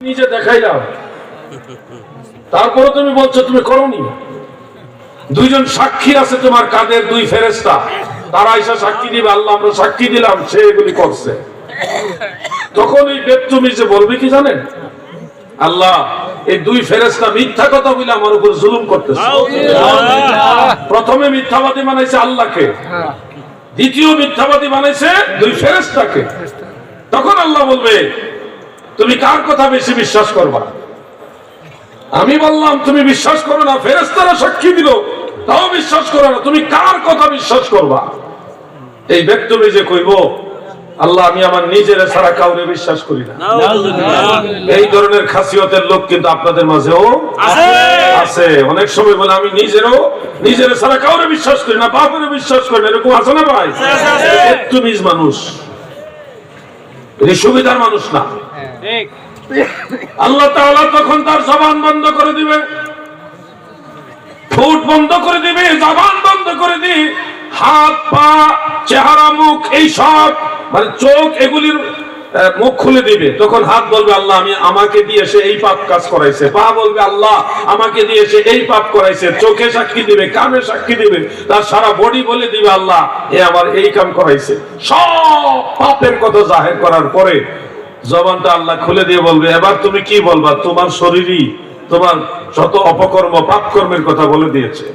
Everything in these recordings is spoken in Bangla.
নিজে দেখাইলাম তারপরে তুমি বলছো, তুমি করনি? দুইজন সাক্ষী আছে তোমার কাদের দুই ফেরেস্তা তারা এসে সাক্ষী দিবে, আল্লাহ আমরা সাক্ষী দিলাম, সে এগুলি করছে। তখন এই বেদতুমি যে বলবে কি জানেন? আল্লাহ, এই দুই ফেরেস্তা মিথ্যা কথা বলে আমার উপর জুলুম করতেছে। প্রথমে মিথ্যাবাদী বানাইছে আল্লাহকে। দ্বিতীয় মিথ্যাবাদী বানাইছে দুই ফেরেস্তাকে তখন আল্লাহ বলবে তুমি কার কথা বেশি বিশ্বাস করবা? আমি বললাম তুমি বিশ্বাস করো না ফেরেস্তারা সাক্ষী দিল তাও বিশ্বাস করো না তুমি কার কথা বিশ্বাস করবা? এই ব্যক্তি যে কইব আল্লাহ আমি আমার নিজের ছাড়া কাউরে বিশ্বাস করি না। এই ধরনের খাসিয়তের লোক কিন্তু আপনাদের মাঝেও আছে। অনেক সময় বলে আমি নিজেরও নিজের ছাড়া কাউরে বিশ্বাস করি না বাপেরও বিশ্বাস করি না এরকম আছে না ভাই? তুমি মানুষ। সুবিধার মানুষ না। আল্লাহ তাআলা তখন তার জবান বন্ধ করে দিবে। ঠোঁট বন্ধ করে দিবে, জবান বন্ধ করে দি হাত, পা, চেহারা, মুখ এই সব মানে চোখ এগুলির মুখ খুলে দিবে। তখন হাত বলবে, আল্লাহ, আমি আমাকে দিয়ে সে এই পাপ কাজ করাইছে। পা বলবে, আল্লাহ, আমাকে দিয়ে সে এই পাপ করাইছে। চোখে সাক্ষী দিবে, কানে সাক্ষী দিবে। তার সারা বডি বলে দিবে, আল্লাহ, এ আমার এই কাম করাইছে। সব পাপের কথা জাহের করার পরে জবানটা আল্লাহ খুলে দিয়ে বলবে এবার তুমি কি বলবা? তোমার শরীরই তোমার যত অপকর্ম পাপ কর্মের কথা বলে দিয়েছে।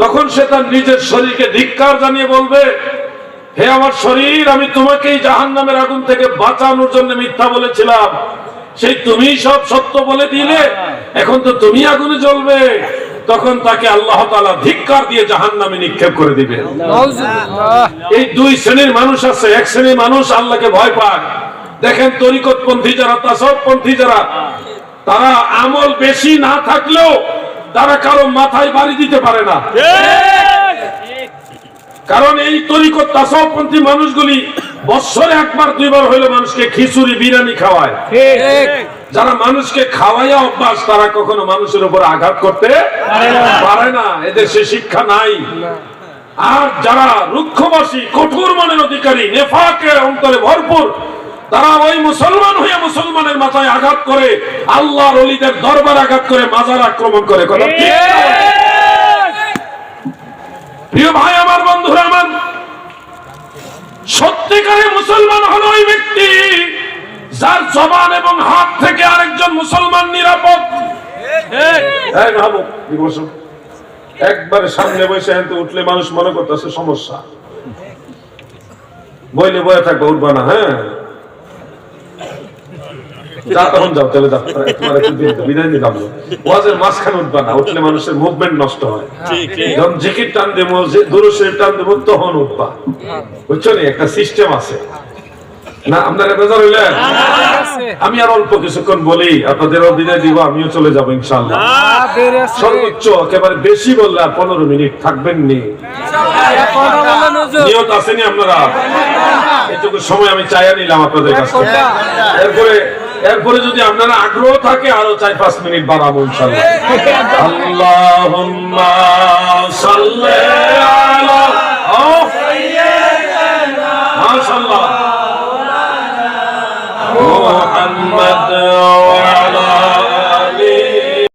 তখন সে তার নিজের শরীরকে ধিক্কার জানিয়ে বলবে হে আমার শরীর আমি তোমাকে এই জাহান নামের আগুন থেকে বাঁচানোর জন্য মিথ্যা বলেছিলাম। সেই তুমি সব সত্য বলে দিলে এখন তো তুমি আগুনে জ্বলবে। তখন তাকে আল্লাহ তাআলা ধিক্কার দিয়ে জাহান নামে নিক্ষেপ করে দিবে এই দুই শ্রেণির মানুষ আছে এক শ্রেণির মানুষ আল্লাহকে ভয় পায়। দেখেন তরিকতপন্থী যারা তাসবপন্থী যারা তারা আমল বেশি না থাকলেও তারা কারও মাথায় বাড়ি দিতে পারে না। কারণ এই তরিকত তাসবপন্থী মানুষগুলি বছরে একবার দুইবার হইলে মানুষকে খিচুড়ি বিরিয়ানি খাওয়ায়। যারা মানুষকে খাওয়াইয়া অভ্যাস তারা কখনো মানুষের উপর আঘাত করতে পারে না। এদের সে শিক্ষা নাই। আর যারা রুক্ষবাসী কঠোর মনের অধিকারী নেফাকে অন্তরে ভরপুর তারা ওই মুসলমান হয়ে মুসলমানের মাথায় আঘাত করে, আল্লাহর অলিদের দরবার আঘাত করে, মাজার আক্রমণ করে। প্রিয় ভাই, আমার বন্ধুরা, আমার সত্যিকারে মুসলমান হলো ওই ব্যক্তি যার জবান এবং হাত থেকে আরেকজন মুসলমান নিরাপদ। একবারে সামনে বসে উঠলে মানুষ মনে করতেছে সমস্যা। বইলে বয়ে থাকবে, উঠবা না হ্যাঁ? তখন যাও যাও। তোমার একটু দিন বিদায় ওয়াজের মাঝখানে উঠবা না উঠলে মানুষের মুভমেন্ট নষ্ট হয়। যখন জিকির টান দেবো দুরুশের টান দেবো তখন উঠবা। বুঝছ নি? একটা সিস্টেম আছে। না আপনারা বেজার হইলেন? আমি আর অল্প কিছুক্ষণ বলি আপনাদেরও বিদায় দিব আমিও চলে যাব ইনশাল্লাহ সর্বোচ্চ একেবারে বেশি বললে আর পনেরো মিনিট থাকবেন নি। নিয়ত আসেনি আপনারা? এটুকু সময় আমি চাইয়া নিলাম আপনাদের কাছে এরপরে এরপরে যদি আপনারা আগ্রহ থাকে আরও চার পাঁচ মিনিট বাড়াবো ইনশাল্লাহ।